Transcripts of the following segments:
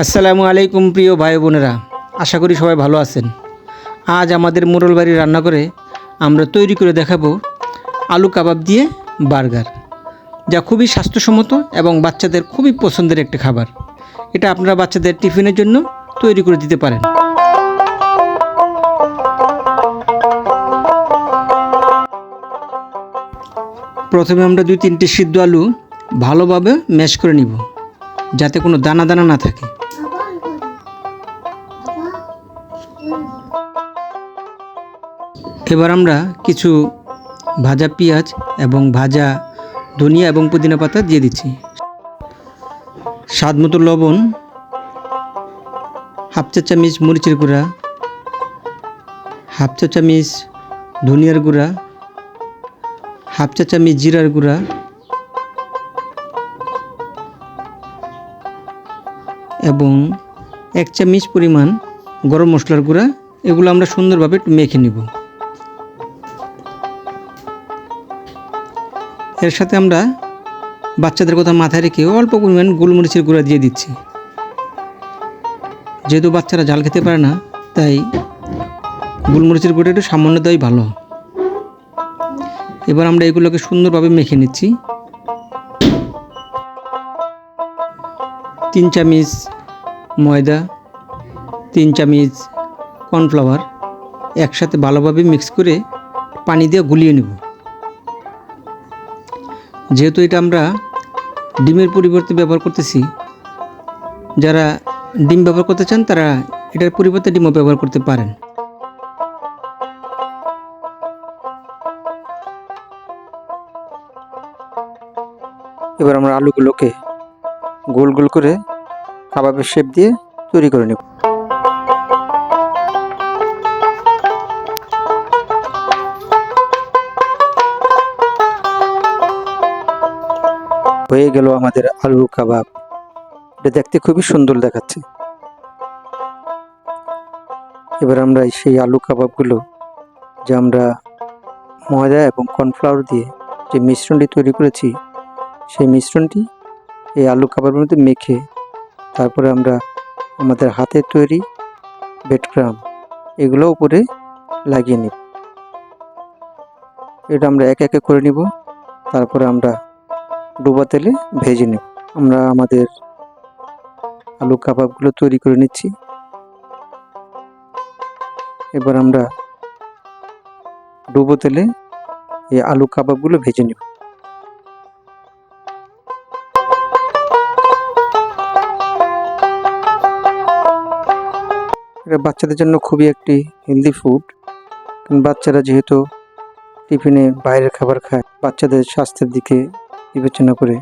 আসসালামু আলাইকুম প্রিয় ভাই বোনেরা। আশা করি সবাই ভালো আছেন। আজ আমাদের মোরল বাড়ি রান্না করে আমরা তৈরি করে দেখাবো আলু কাবাব দিয়ে বার্গার, যা খুবই স্বাস্থ্যসম্মত এবং বাচ্চাদের খুবই পছন্দের একটি খাবার। এটা আপনারা বাচ্চাদের টিফিনের জন্য তৈরি করে দিতে পারেন। প্রথমে আমরা দুই তিনটি সিদ্ধ আলু ভালোভাবে ম্যাশ করে নিব, যাতে কোনো দানা দানা না থাকে। এবার আমরা কিছু ভাজা পেঁয়াজ এবং ভাজা ধনিয়া এবং পুদিনা পাতা দিয়ে দিচ্ছি। স্বাদ মতো লবণ, হাফ চা চামচ মরিচের গুঁড়া, হাফ চা চামচ ধনিয়ার গুঁড়া, হাফ চা চামচ জিরার গুঁড়া, এবং এক চামচ পরিমাণ গরম মশলার গুঁড়া। এগুলো আমরা সুন্দরভাবে একটু মেখে নিব। এর সাথে আমরা বাচ্চাদের কথা মাথায় রেখে অল্প পরিমাণ গোলমরিচের গুঁড়া দিয়ে দিচ্ছি। যেহেতু বাচ্চারা ঝাল খেতে পারে না, তাই গোলমরিচের গুঁড়া একটু সামান্য দেওয়াই ভালো। এবার আমরা এগুলোকে সুন্দরভাবে মেখে নিচ্ছি। তিন চামচ ময়দা, তিন চামচ কর্নফ্লাওয়ার একসাথে ভালোভাবে মিক্স করে পানি দিয়ে গুলিয়ে নেব। যেহেতু এটা আমরা ডিমের পরিবর্তে ব্যবহার করতেছি, যারা ডিম ব্যবহার করতে চান তারা এটার পরিবর্তে ডিমও ব্যবহার করতে পারেন। এবার আমরা আলুগুলোকে গোল গোল করে কাবাবের শেপ দিয়ে তৈরি করে নেব। হয়ে গেল আমাদের আলু কাবাব। এটা দেখতে খুবই সুন্দর দেখাচ্ছে। এবার আমরা সেই আলু কাবাবগুলো যে আমরা ময়দা এবং কর্নফ্লাওয়ার দিয়ে যে মিশ্রণটি তৈরি করেছি, সেই মিশ্রণটি এই আলু কাবাবের মধ্যে মেখে তারপরে আমরা আমাদের হাতে তৈরি বেডক্রাম এগুলো উপরে লাগিয়ে নিব। এটা আমরা এক একে করে নিব। তারপরে আমরা ডুবা তেলে ভেজে নেব আমরা আমাদের আলু কাবাবগুলো তৈরি করে নিচ্ছি। এবার আমরা ডুবো তেলে এই আলু কাবাবগুলো ভেজে নেব। এটা বাচ্চাদের জন্য খুবই একটি হেলদি ফুড বাচ্চারা যেহেতু টিফিনে বাইরের খাবার খায়, বাচ্চাদের স্বাস্থ্যের দিকে বিবেচনা করে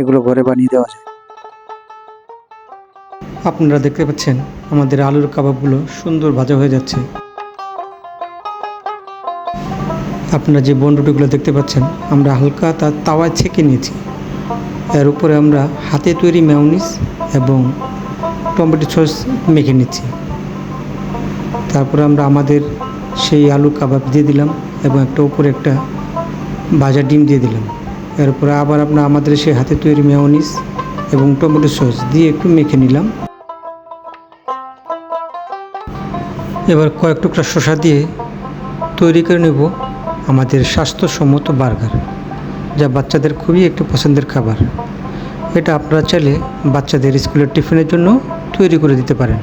এগুলো ঘরে বানিয়ে দেওয়া যায়। আপনারা দেখতে পাচ্ছেন, আমাদের আলুর কাবাবগুলো সুন্দর ভাজা হয়ে যাচ্ছে। আপনারা যে বন্ডুটিগুলো দেখতে পাচ্ছেন, আমরা হালকা তার তাওয়ায় ছেঁকে নিয়েছি। এর উপরে আমরা হাতে তৈরি ম্যাউনিস এবং টমেটো সস মেখে নিচ্ছি। তারপরে আমরা আমাদের সেই আলু কাবাব দিয়ে দিলাম এবং একটা উপরে একটা ভাজা ডিম দিয়ে দিলাম। এরপরে আবার আমরা আমাদের সেই হাতে তৈরি মেয়নিস এবং টমেটো সস দিয়ে একটু মেখে নিলাম। এবার কয়েক টুকরা শসা দিয়ে তৈরি করে নেব আমাদের স্বাস্থ্যসম্মত বার্গার, যা বাচ্চাদের খুবই একটি পছন্দের খাবার। এটা আপনারা চাইলে বাচ্চাদের স্কুলের টিফিনের জন্য তৈরি করে দিতে পারেন।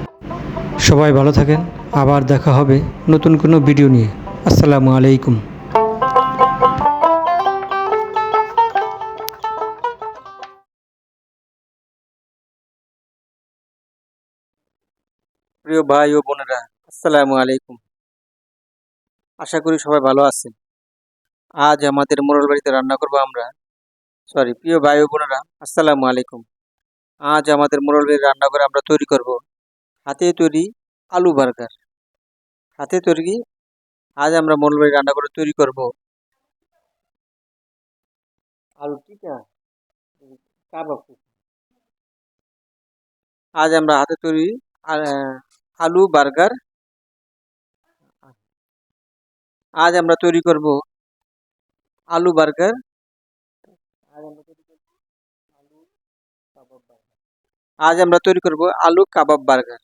সবাই ভালো থাকেন, আবার দেখা হবে নতুন কোনো ভিডিও নিয়ে। আসসালামু আলাইকুম। প্রিয় ভাই ও বোনেরা, আসসালামু আলাইকুম। আশা করি সবাই ভালো আছেন। আজ আমাদের মোরল বাড়িতে রান্না করব আমরা। সরি প্রিয় ভাই ও বোনেরা, আসসালামু আলাইকুম। আজ আমাদের মোরল বাড়ির রান্না করে আমরা তৈরি করব। হাতে তৈরি আলু বার্গার। হাতে তৈরি, আজ আমরা মোরল বাড়ি রান্না করে তৈরি করব। আলু টিকা কাবাব। আজ আমরা হাতে তৈরি আলু, বার্গার। আজ আমরা তৈরি করব আলু, বার্গার। আজ আমরা তৈরি করব আলু, কাবাব, বার্গার।